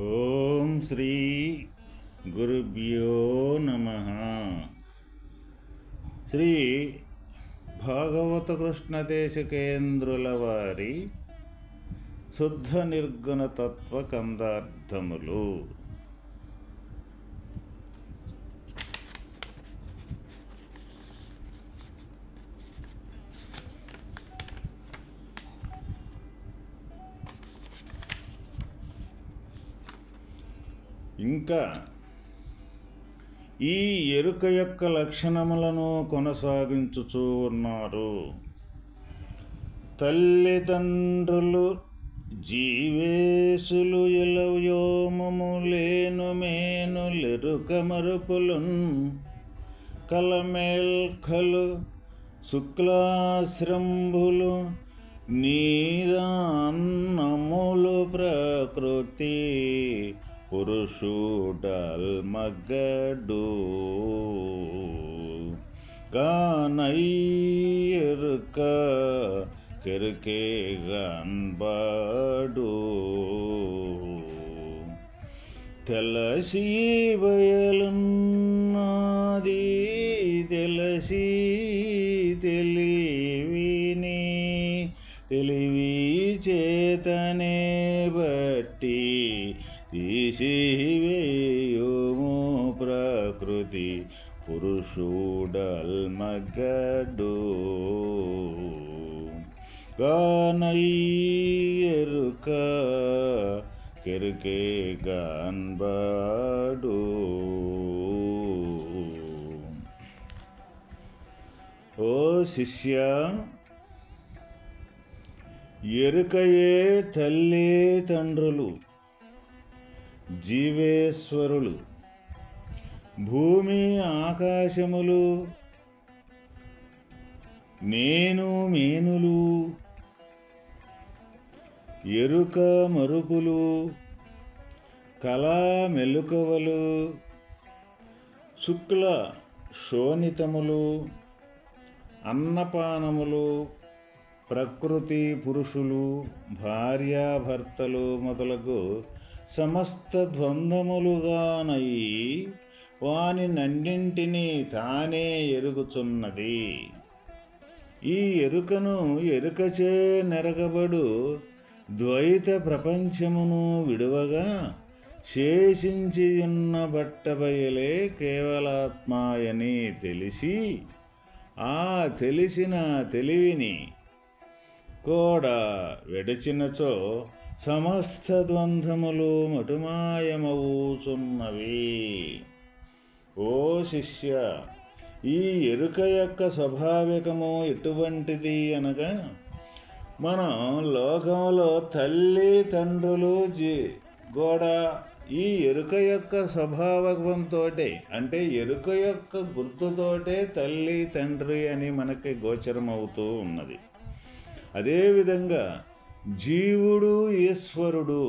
ఓం శ్రీ గురుభ్యో నమ. శ్రీ భాగవత కృష్ణదేశకేంద్రుల వారి శుద్ధ నిర్గుణ తత్వ కందార్థములు. ఇంకా ఈ ఎరుక యొక్క లక్షణములను కొనసాగించుచూ ఉన్నారు. తల్లిదండ్రులు జీవేశులు ఇలవ్యోమము లేను మేను లెరుక మరుపులున్ కలమేల్కలు శుక్లాశ్రంభులు నీరాన్నములు ప్రకృతి పురుషుడల్ మగడు గానయ్యరుక కెరుకే గన్బడు తెలసి బయలున్నది తెలసి తెలివిని తెలివి చేతనే బట్టి తీసివేయుము ప్రకృతి పురుషుడల్ మగడు. గానయ్యరుక కెరుకే గాన్బడు. ఓ శిష్య ఎరుకయే తల్లి తండ్రులు. జీవేశ్వరులు భూమి ఆకాశములు నేను మేనులు ఎరుక మరుపులు కళా మెలుకవలు శుక్ల శోణితములు అన్నపానములు ప్రకృతి పురుషులు భార్యాభర్తలు మొదలగు సమస్త ద్వంద్వములుగానయి వాని నన్నింటినీ తానే ఎరుగుచున్నది. ఈ ఎరుకను ఎరుకచే నెరగబడు ద్వైత ప్రపంచమును విడువగా శేషించి ఉన్న బట్టబయలే కేవలాత్మాయని తెలిసి ఆ తెలిసిన తెలివిని కూడా వెడచినచో సమస్త ద్వంద్వములు మటుమాయమవుచున్నవి. ఓ శిష్య ఈ ఎరుక యొక్క స్వాభావికము ఎటువంటిది అనగా మనం లోకంలో తల్లి తండ్రులు జీ గోడ ఈ ఎరుక యొక్క స్వభావంతో అంటే ఎరుక యొక్క గుర్తుతోటే తల్లి తండ్రి అని మనకి గోచరమవుతూ ఉన్నది. అదేవిధంగా జీవుడు ఈశ్వరుడు.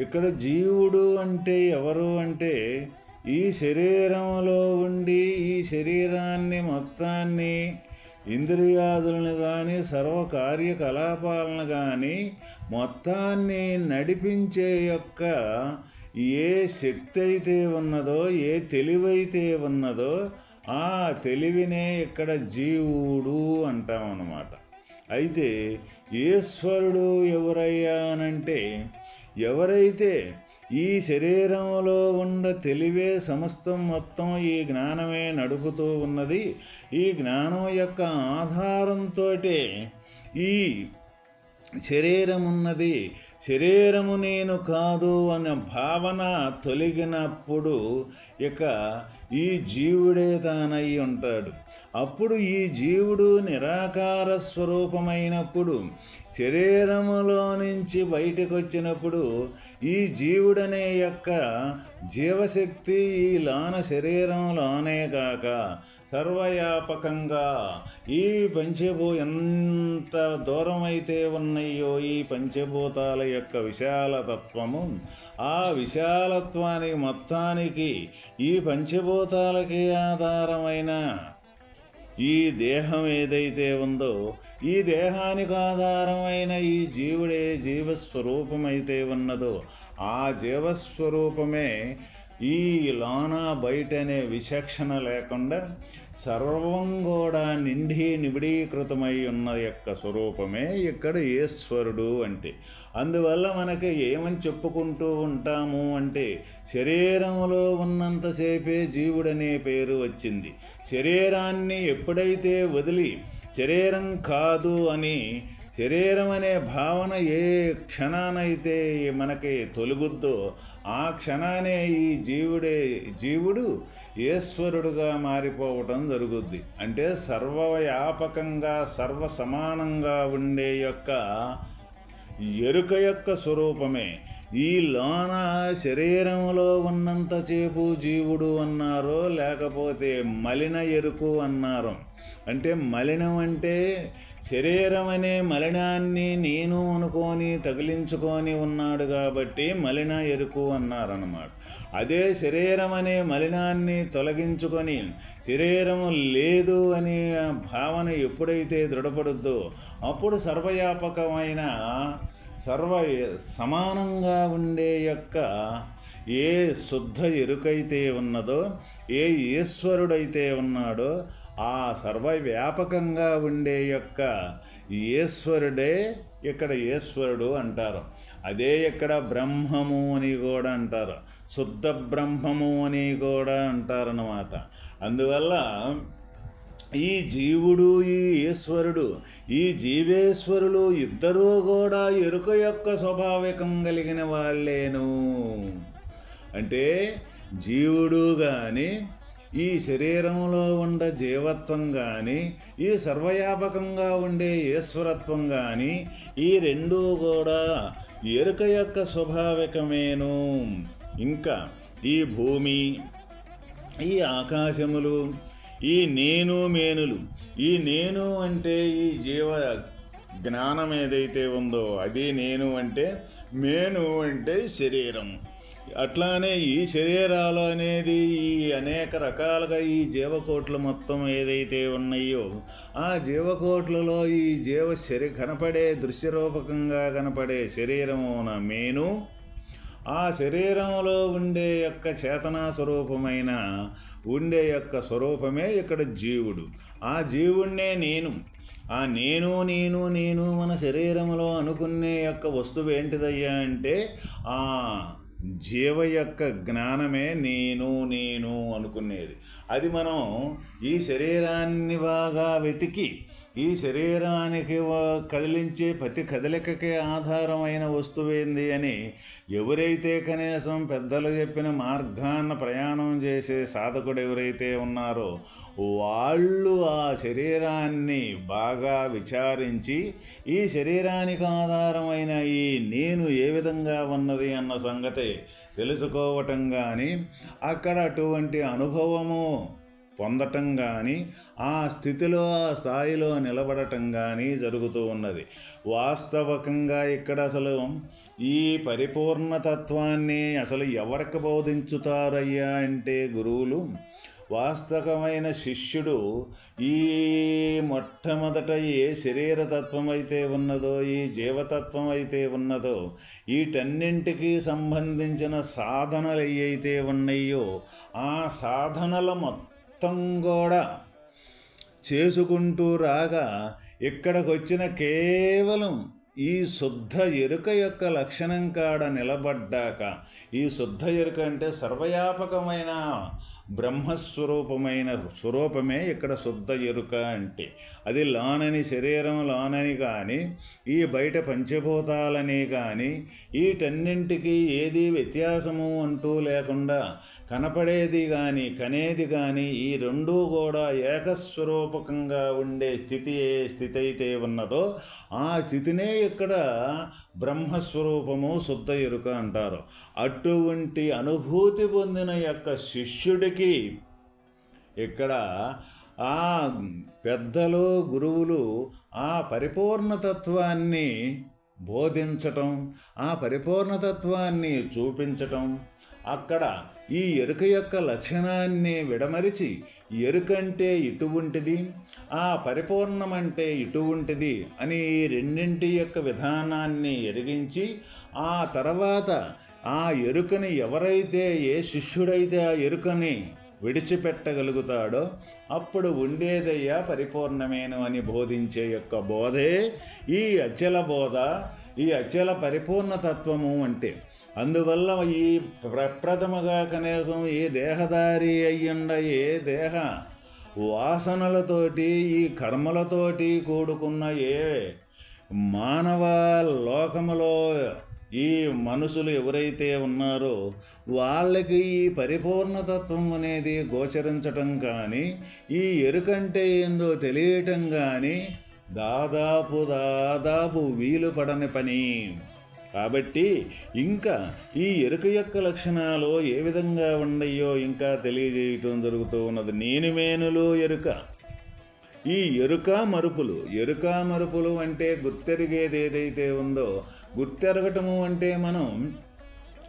ఇక్కడ జీవుడు అంటే ఎవరు అంటే ఈ శరీరంలో ఉండి ఈ శరీరాన్ని మొత్తాన్ని ఇంద్రియాదులను కానీ సర్వకార్యకలాపాలను కానీ మొత్తాన్ని నడిపించే యొక్క ఏ శక్తి అయితే ఉన్నదో ఏ తెలివైతే ఉన్నదో ఆ తెలివినే ఇక్కడ జీవుడు అంటాం అన్నమాట అయితే ఈశ్వరుడు ఎవరయ్యానంటే ఎవరైతే ఈ శరీరంలో ఉండ తెలివే సమస్తం మొత్తం ఈ జ్ఞానమే నడుపుతూ ఉన్నది ఈ జ్ఞానం యొక్క ఆధారంతో ఈ శరీరం ఉన్నది శరీరము నేను కాదు అనే భావన తొలగినప్పుడు ఇక ఈ జీవుడే తానై ఉంటాడు. అప్పుడు ఈ జీవుడు నిరాకార స్వరూపమైనప్పుడు శరీరములో నుంచి బయటకు వచ్చినప్పుడు ఈ జీవుడనే యొక్క జీవశక్తి ఈ లాన శరీరంలోనే కాక సర్వయాపకంగా ఈ పంచభూ ఎంత దూరమైతే ఉన్నాయో ఈ పంచభూతాల యొక్క విశాలతత్వము ఆ విశాలత్వానికి మొత్తానికి ఈ పంచభూతాలకి ఆధారమైన ఈ దేహం ఏదైతే ఉందో ఈ దేహానికి ఆధారమైన ఈ జీవుడే జీవస్వరూపమైతే ఉన్నదో ఆ జీవస్వరూపమే ఈ లోన బయట అనే విచక్షణ లేకుండా సర్వం కూడా నిండి నిబిడీకృతమై ఉన్న యొక్క స్వరూపమే ఇక్కడ ఈశ్వరుడు అంటే. అందువల్ల మనకి ఏమని చెప్పుకుంటూ ఉంటాము అంటే శరీరంలో ఉన్నంతసేపే జీవుడనే పేరు వచ్చింది. శరీరాన్ని ఎప్పుడైతే వదిలి శరీరం కాదు అని శరీరం అనే భావన ఏ క్షణానైతే మనకి తొలుగుద్దో ఆ క్షణానే ఈ జీవుడే జీవుడు ఈశ్వరుడుగా మారిపోవటం జరుగుద్ది. అంటే సర్వవ్యాపకంగా సర్వ సమానంగా ఉండే యొక్క ఎరుక యొక్క స్వరూపమే. ఈ లోన శరీరంలో ఉన్నంతసేపు జీవుడు అన్నారో లేకపోతే మలిన ఎరుకు అన్నారు. అంటే మలినం అంటే శరీరం అనే మలినాన్ని నేను అనుకొని తగిలించుకొని ఉన్నాడు కాబట్టి మలిన ఎరుకు అన్నారన్నమాట. అదే శరీరం అనే మలినాన్ని తొలగించుకొని శరీరం లేదు అనే భావన ఎప్పుడైతే దృఢపడుద్దో అప్పుడు సర్వవ్యాపకమైన సర్వ సమానంగా ఉండే యొక్క ఏ శుద్ధ ఎరుకైతే ఉన్నదో ఏ ఈశ్వరుడైతే ఉన్నాడో ఆ సర్వవ్యాపకంగా ఉండే యొక్క ఈశ్వరుడే ఇక్కడ ఈశ్వరుడు అంటారు. అదే ఇక్కడ బ్రహ్మము అని కూడా అంటారు. శుద్ధ బ్రహ్మము అని కూడా అంటారన్నమాట. అందువల్ల ఈ జీవుడు ఈ ఈశ్వరుడు ఈ జీవేశ్వరులు ఇద్దరూ కూడా ఎరుక యొక్క స్వభావికం కలిగిన వాళ్ళేను. అంటే జీవుడు కానీ ఈ శరీరంలో ఉండే జీవత్వం కానీ ఈ సర్వవ్యాపకంగా ఉండే ఈశ్వరత్వం కానీ ఈ రెండూ కూడా ఎరుక యొక్క స్వభావికమేను. ఇంకా ఈ భూమి ఈ ఆకాశములు ఈ నేను మేనులు. ఈ నేను అంటే ఈ జీవ జ్ఞానం ఏదైతే ఉందో అది నేను అంటే మేను అంటే శరీరం. అట్లానే ఈ శరీరాలు అనేది ఈ అనేక రకాలుగా ఈ జీవకోట్లు మొత్తం ఏదైతే ఉన్నాయో ఆ జీవకోట్లలో ఈ జీవ శరీ కనపడే దృశ్యరూపకంగా కనపడే శరీరమున మేను ఆ శరీరంలో ఉండే యొక్క చేతనా స్వరూపమైన ఉండే యొక్క స్వరూపమే ఇక్కడ జీవుడు. ఆ జీవుణ్ణే నేను. ఆ నేను నేను నేను మన శరీరంలో అనుకునే యొక్క వస్తువు ఏంటిదయ్యా అంటే ఆ జీవ యొక్క జ్ఞానమే నేను నేను అనుకునేది. అది మనం ఈ శరీరాన్ని బాగా వెతికి ఈ శరీరానికి కదిలించే ప్రతి కదలికకి ఆధారమైన వస్తువేంది అని ఎవరైతే కనీసం పెద్దలు చెప్పిన మార్గాన్న ప్రయాణం చేసే సాధకుడు ఎవరైతే ఉన్నారో వాళ్ళు ఆ శరీరాన్ని బాగా విచారించి ఈ శరీరానికి ఆధారమైన ఈ నేను ఏ విధంగా ఉన్నది అన్న సంగతి తెలుసుకోవటం కానీ అక్కడ అటువంటి అనుభవము పొందటం కానీ ఆ స్థితిలో ఆ స్థాయిలో నిలబడటం కానీ జరుగుతూ ఉన్నది. వాస్తవకంగా ఇక్కడ అసలు ఈ పరిపూర్ణతత్వాన్ని అసలు ఎవరికి బోధించుతారయ్యా అంటే గురువులు. వాస్తవమైన శిష్యుడు ఈ మొట్టమొదట ఏ శరీరతత్వం అయితే ఉన్నదో ఈ జీవతత్వం అయితే ఉన్నదో వీటన్నింటికి సంబంధించిన సాధనలు ఏవైతే ఉన్నాయో ఆ సాధనల మొత్తం కూడా చేసుకుంటూ రాగా ఇక్కడికి వచ్చిన కేవలం ఈ శుద్ధ ఎరుక యొక్క లక్షణం కాడ నిలబడ్డాక ఈ శుద్ధ ఎరుక అంటే సర్వవ్యాపకమైన బ్రహ్మస్వరూపమైన స్వరూపమే ఇక్కడ శుద్ధ ఎరుక అంటే. అది లానని శరీరం లానని కానీ ఈ బయట పంచభూతాలని కానీ వీటన్నింటికి ఏది వ్యత్యాసము అంటూ లేకుండా కనపడేది కానీ కనేది కానీ ఈ రెండూ కూడా ఏకస్వరూపకంగా ఉండే స్థితి ఏ స్థితి అయితే ఉన్నదో ఆ స్థితినే ఇక్కడ బ్రహ్మస్వరూపము శుద్ధ ఎరుక అంటారు. అటువంటి అనుభూతి పొందిన యొక్క శిష్యుడికి ఇక్కడ ఆ పెద్దలు గురువులు ఆ పరిపూర్ణతత్వాన్ని బోధించటం ఆ పరిపూర్ణతత్వాన్ని చూపించటం అక్కడ ఈ ఎరుక యొక్క లక్షణాన్ని విడమరిచి ఎరుకంటే ఇటువంటిది ఆ పరిపూర్ణమంటే ఇటువంటిది అని ఈ రెండింటి యొక్క విధానాన్ని ఎరిగించి ఆ తర్వాత ఆ ఎరుకని ఎవరైతే ఏ శిష్యుడైతే ఆ ఎరుకని విడిచిపెట్టగలుగుతాడో అప్పుడు ఉండేదయ్యా పరిపూర్ణమేను అని బోధించే యొక్క బోధే ఈ అచల బోధ ఈ అచల పరిపూర్ణతత్వము అంటే. అందువల్ల ఈ ప్రప్రథమగా కనీసం ఏ దేహదారి అయ్యుండ ఏ దేహ వాసనలతోటి ఈ కర్మలతోటి కూడుకున్న ఏ మానవ లోకములో ఈ మనుషులు ఎవరైతే ఉన్నారో వాళ్ళకి ఈ పరిపూర్ణతత్వం అనేది గోచరించటం కానీ ఈ ఎరుకంటే ఏందో తెలియటం కానీ దాదాపు దాదాపు వీలు పడని పని. కాబట్టి ఇంకా ఈ ఎరుక యొక్క లక్షణాలు ఏ విధంగా ఉన్నాయో ఇంకా తెలియజేయటం జరుగుతూ ఉన్నది. నేను మేనులు ఎరుక. ఈ ఎరుక మరుపులు ఎరుక మరుపులు అంటే గుర్తెరిగేది ఏదైతే ఉందో గుర్తెరగటము అంటే మనం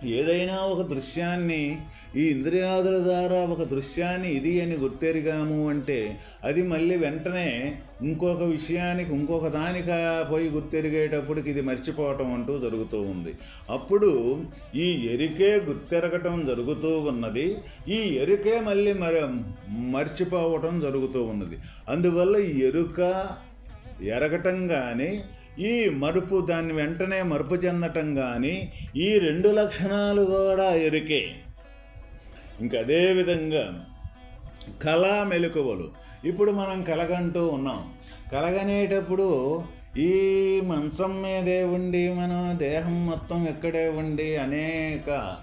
ఏదైనా ఒక దృశ్యాన్ని ఈ ఇంద్రియాదుల ద్వారా ఒక దృశ్యాన్ని ఇది అని గుర్తెరిగాము అంటే అది మళ్ళీ వెంటనే ఇంకొక విషయానికి ఇంకొక దానికి పోయి గుర్తెరిగేటప్పటికి ఇది మర్చిపోవటం అంటూ జరుగుతూ ఉంది. అప్పుడు ఈ ఎరికే గుర్తెరగటం జరుగుతూ ఉన్నది. ఈ ఎరుకే మళ్ళీ మరి మర్చిపోవటం జరుగుతూ ఉన్నది. అందువల్ల ఎరుక ఎరగటం కానీ ఈ మరుపు దాన్ని వెంటనే మరుపు చెందటం కానీ ఈ రెండు లక్షణాలు కూడా ఎరికే. ఇంక అదేవిధంగా కళా మెలకువలు. ఇప్పుడు మనం కలగంటూ ఉన్నాం. కలగనేటప్పుడు ఈ మంచం మీదే ఉండి మనం దేహం మొత్తం ఎక్కడే ఉండి అనేక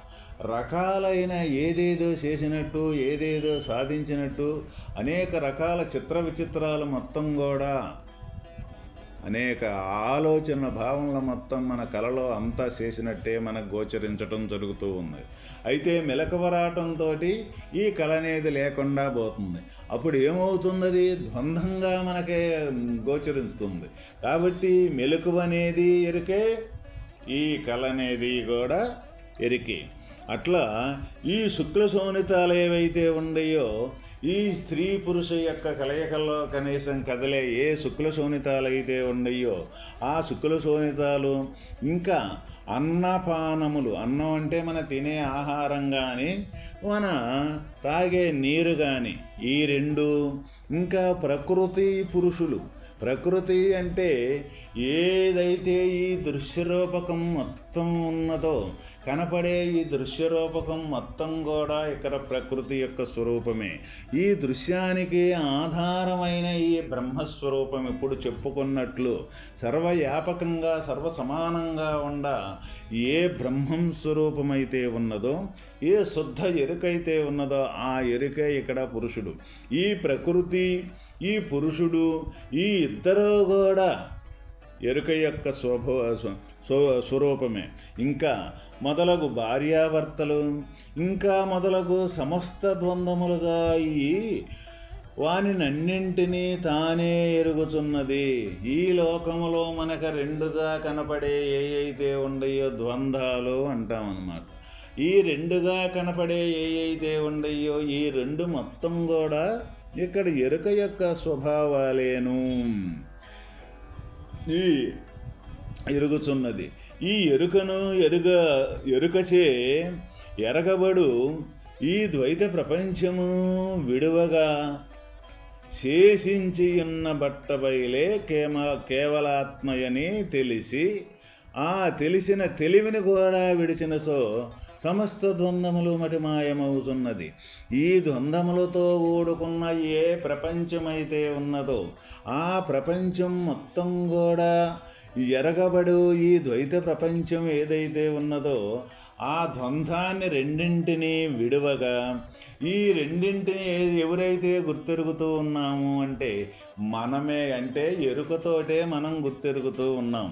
రకాలైన ఏదేదో చేసినట్టు ఏదేదో సాధించినట్టు అనేక రకాల చిత్ర విచిత్రాలు మొత్తం కూడా అనేక ఆలోచన భావనల మొత్తం మన కళలో అంతా చేసినట్టే మనకు గోచరించటం జరుగుతూ ఉంది. అయితే మెలకువరాటంతో ఈ కళ అనేది లేకుండా పోతుంది. అప్పుడు ఏమవుతుంది ద్వంద్వంగా మనకే గోచరిస్తుంది. కాబట్టి మెలకువ అనేది ఎరికే ఈ కళ అనేది కూడా ఎరికే. అట్లా ఈ శుక్ల సోనితాలు ఏవైతే ఉన్నాయో ఈ స్త్రీ పురుష యొక్క కలయికల్లో కనీసం కదలే ఏ శుక్ల శోణితాలు అయితే ఉన్నాయో ఆ శుక్ల శోణితాలు ఇంకా అన్నపానములు అన్నం అంటే మన తినే ఆహారం కానీ మన తాగే నీరు కానీ ఈ రెండు. ఇంకా ప్రకృతి పురుషులు. ప్రకృతి అంటే ఏదైతే ఈ దృశ్యరూపకం మొత్తం ఉన్నదో కనపడే ఈ దృశ్యరూపకం మొత్తం కూడా ఇక్కడ ప్రకృతి యొక్క స్వరూపమే. ఈ దృశ్యానికి ఆధారమైన ఈ బ్రహ్మస్వరూపం ఇప్పుడు చెప్పుకున్నట్లు సర్వవ్యాపకంగా సర్వసమానంగా ఉండ ఏ బ్రహ్మం స్వరూపమైతే ఉన్నదో ఏ శుద్ధ ఎరుకైతే ఉన్నదో ఆ ఎరుకే ఇక్కడ పురుషుడు. ఈ ప్రకృతి ఈ పురుషుడు ఈ ఇద్దరూ కూడా ఎరుక యొక్క స్వభ స్వరూపమే. ఇంకా మొదలగు భార్యాభర్తలు ఇంకా మొదలగు సమస్త ద్వంద్వములుగా ఈ వానినన్నింటినీ తానే ఎరుగుచున్నది. ఈ లోకములో మనకు రెండుగా కనపడే ఏ అయితే ఉండయో ద్వంద్వాలు అంటామన్నమాట. ఈ రెండుగా కనపడే ఏ అయితే ఉండయో ఈ రెండు మొత్తం కూడా ఇక్కడ ఎరుక యొక్క స్వభావాలేను. ఈ ఎరుగుచున్నది. ఈ ఎరుకను ఎరుగ ఎరుకచే ఎరగబడు ఈ ద్వైత ప్రపంచమును విడువగా శేషించియున్న బట్టబయలే కేమ కేవలాత్మయని తెలిసి ఆ తెలిసిన తెలివిని కూడా విడిచిన సో సమస్త ద్వంద్వములు మటిమాయమవుతున్నది ఈ ద్వంద్వములతో ఓడుకున్న ఏ ప్రపంచమైతే ఉన్నదో ఆ ప్రపంచం మొత్తం కూడా ఎరగబడు ఈ ద్వైత ప్రపంచం ఏదైతే ఉన్నదో ఆ ద్వంద్వాన్ని రెండింటినీ విడువగా ఈ రెండింటిని ఎవరైతే గుర్తెరుగుతూ ఉన్నాము అంటే మనమే అంటే ఎరుకతోటే మనం గుర్తెరుగుతూ ఉన్నాం.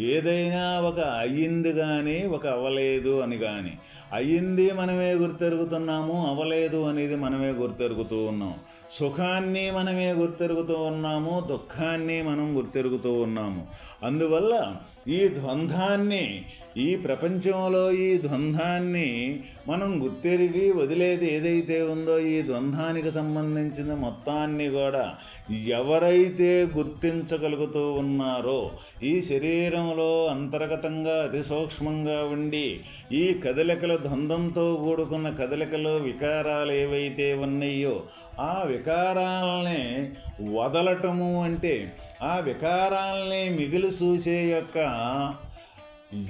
ఏదైనా ఒక అయ్యింది కానీ ఒక అవ్వలేదు అని కానీ అయ్యింది మనమే గుర్తెరుగుతున్నాము అవ్వలేదు అనేది మనమే గుర్తెరుగుతూ ఉన్నాం. సుఖాన్ని మనమే గుర్తెరుగుతూ ఉన్నాము దుఃఖాన్ని మనం గుర్తెరుగుతూ ఉన్నాము. అందువల్ల ఈ ద్వంద్వాన్ని ఈ ప్రపంచంలో ఈ ద్వంద్వాన్ని మనం గుర్తెరిగి వదిలేది ఏదైతే ఉందో ఈ ద్వంద్వానికి సంబంధించిన మొత్తాన్ని కూడా ఎవరైతే గుర్తించగలుగుతూ ఉన్నారో ఈ శరీరంలో అంతర్గతంగా అతి సూక్ష్మంగా ఉండి ఈ కదలికల ద్వంద్వంతో కూడుకున్న కదలికలు వికారాలు ఏవైతే ఉన్నాయో ఆ వికారాలని వదలటము అంటే ఆ వికారాల్ని మిగిలి చూసే యొక్క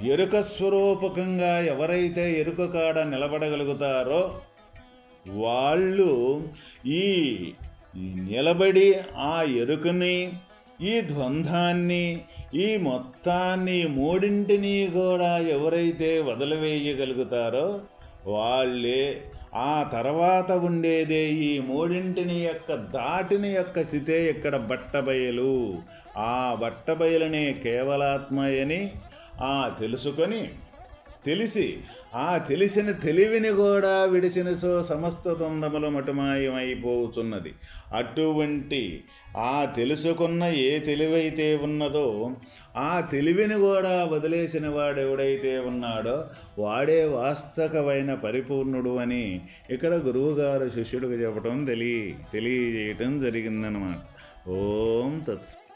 ఎరుక స్వరూపకంగా ఎవరైతే ఎరుక కాడ నిలబడగలుగుతారో వాళ్ళు ఈ నిలబడి ఆ ఎరుకని ఈ ద్వంద్వాన్ని ఈ మొత్తాన్ని మూడింటిని కూడా ఎవరైతే వదిలివేయగలుగుతారో వాళ్ళే ఆ తర్వాత ఉండేదే ఈ మూడింటిని యొక్క దాటిని యొక్క స్థితే ఇక్కడ బట్టబయలు. ఆ బట్టబయలనే కేవలాత్మయని ఆ తెలుసుకొని తెలిసి ఆ తెలిసిన తెలివిని కూడా విడిసిన సో సమస్త ద్వందములు మటుమాయమైపోతున్నది. అటువంటి ఆ తెలుసుకున్న ఏ తెలివైతే ఉన్నదో ఆ తెలివిని కూడా వదిలేసిన వాడు ఎవడైతే ఉన్నాడో వాడే వాస్తవమైన పరిపూర్ణుడు అని ఇక్కడ గురువుగారు శిష్యుడికి చెప్పడం తెలియ తెలియజేయటం జరిగిందనమాట ఓం తత్స